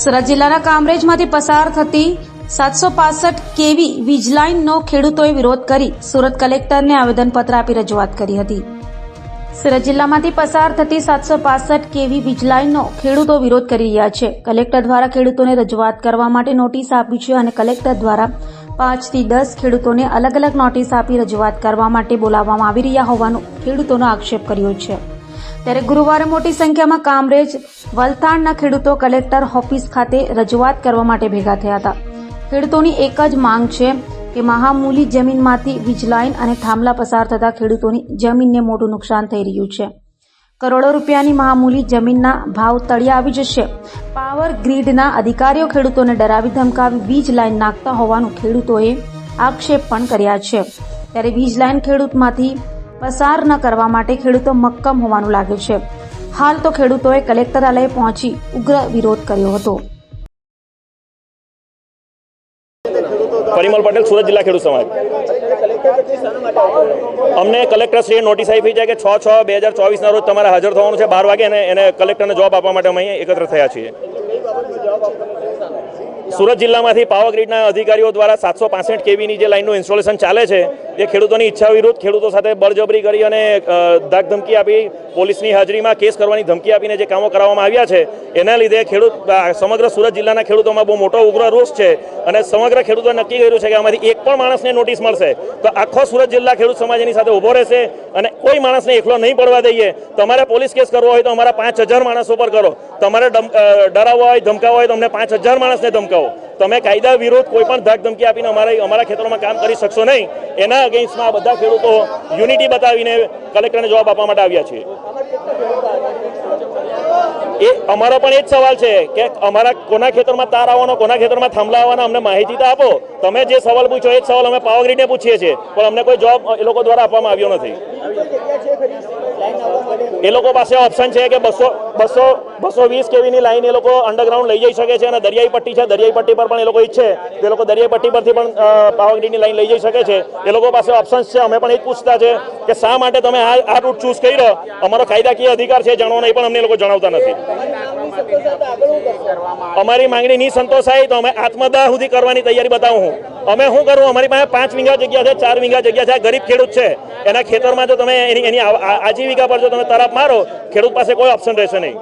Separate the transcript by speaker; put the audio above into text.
Speaker 1: સુરત જિલ્લાના કામરેજમાંથી પસાર થતી સાતસો પાસઠ કેવી વીજલાઇનનો ખેડૂતોએ વિરોધ કરી સુરત કલેક્ટરને આવેદનપત્ર આપી રજૂઆત કરી હતી. સુરત જિલ્લામાંથી પસાર થતી સાતસો પાસઠ કેવી વીજલાઇનનો ખેડૂતો વિરોધ કરી રહ્યા છે. કલેક્ટર દ્વારા ખેડૂતોને રજૂઆત કરવા માટે નોટિસ આપી છે અને કલેક્ટર દ્વારા પાંચથી દસ ખેડૂતોને અલગ અલગ નોટિસ આપી રજૂઆત કરવા માટે બોલાવવામાં આવી રહ્યા હોવાનો ખેડૂતોનો આક્ષેપ કર્યો છે. ત્યારે ગુરુવારે મોટી સંખ્યામાં કામરેજ વલથાણના ખેડૂતો કલેક્ટર ઓફિસ ખાતે રજૂઆત કરવા માટે ભેગા થયા હતા. ખેડૂતોની એક જ માંગ છે કે મહામૂલી જમીનમાંથી વીજલાઇન અને થાંભલા પસાર થતા ખેડૂતોની જમીનને મોટું નુકસાન થઈ રહ્યું છે. કરોડો રૂપિયાની મહામૂલી જમીનના ભાવ તળિયા આવી જશે. પાવર ગ્રીડના અધિકારીઓ ખેડૂતોને ડરાવી ધમકાવી વીજ લાઇન નાખતા હોવાનું ખેડૂતોએ આક્ષેપ પણ કર્યા છે. ત્યારે વીજ લાઇન ખેડૂતમાંથી પસાર ન કરવા માટે ખેડૂતો મક્કમ હોવાનું લાગે છે. હાલ તો ખેડૂતોએ કલેક્ટરાલય પહોંચી ઉગ્ર વિરોધ કર્યો હતો.
Speaker 2: પરિમલ પટેલ, સુરત જિલ્લા ખેડૂત સમાજ. અમને કલેક્ટરશ્રીએ નોટિસ આપી છે કે છ છ બે હજાર ચોવીસના રોજ તમારે હાજર થવાનું છે બાર વાગે અને એને કલેક્ટરને જવાબ આપવા માટે અમે એકત્ર થયા છીએ. સુરત જિલ્લામાંથી પાવર ગ્રીડના અધિકારીઓ દ્વારા સાતસો પાસઠ કેવીની જે લાઇનનું ઇન્સ્ટોલેશન ચાલે છે એ ખેડૂતોની ઈચ્છા વિરુદ્ધ ખેડૂતો સાથે બળજબરી કરી અને ધાકધમકી આપી પોલીસની હાજરીમાં કેસ કરવાની ધમકી આપીને જે કામો કરાવવામાં આવ્યા છે, એના લીધે ખેડૂત સમગ્ર સુરત જિલ્લાના ખેડૂતોમાં બહુ મોટો ઉગ્ર રોષ છે અને સમગ્ર ખેડૂતોએ નક્કી કર્યું છે કે આમાંથી એક પણ માણસને નોટિસ મળશે. તો આખો સુરત જિલ્લા ખેડૂત સમાજ એની સાથે ઊભો રહેશે અને કોઈ માણસને એકલો નહીં પડવા દઈએ. તમારે પોલીસ કેસ કરવો હોય તો અમારા પાંચ હજાર માણસો પર કરો. તમારે ડરાવવા હોય, ધમકાવવા હોય તો અમને પાંચ હજાર માણસને ધમકાવો. તમે કાયદા વિરુદ્ધ કોઈ પણ ધાક ધમકી આપીને અમારા અમારા ખેતરોમાં કામ કરી શકશો નહીં. એના અગેન્સ્ટમાં બધા ખેડૂતો યુનિટી બતાવીને કલેક્ટરને જવાબ આપવા માટે આવ્યા છે. એ અમારો પણ એ જ સવાલ છે કે અમારા કોના ખેતરમાં તાર આવવાનો, કોના ખેતરમાં થાંભલા આવવાનો, અમને માહિતી તો આપો. તમે જે સવાલ પૂછો એ જ સવાલ અમે પાવર ગ્રીડને પૂછીએ છીએ. પણ અમને કોઈ જવાબ એ લોકો દ્વારા આપવામાં આવ્યો નથી. એ લોકો પાસે ઓપ્શન છે કે બસો બસો બસો વીસ કેવીની લાઈન એ લોકો અંડરગ્રાઉન્ડ લઈ જઈ શકે છે અને દરિયાઈ પટ્ટી છે, દરિયાઈ પટ્ટી પર પણ એ લોકો ઈચ્છે. તે લોકો દરિયાઈ પટ્ટી પરથી પણ પાવાગઢની લાઈન લઈ જઈ શકે છે. એ લોકો પાસે ઓપ્શન્સ છે. અમે પણ એ પૂછતા છે કે શા માટે તમે આ આ રૂટ ચૂઝ કર્યો? અમારો કાયદાકીય અધિકાર છે, જાણવાનો એ પણ અમને લોકો જણાવતા નથી. અમારી માંગણી નહીં સંતોષાય તો અમે આત્મદાહ સુધી કરવાની તૈયારી બતાવું હું. અમે શું કરું અમારી પાસે પાંચ વીઘા જગ્યા છે ચાર વીઘા જગ્યા છે. ગરીબ ખેડૂત છે. એના ખેતરમાં જો તમે એની એની આજીવિકા પર જો તમે તરફ મારો ખેડૂત પાસે કોઈ ઓપ્શન રહેશે નહીં.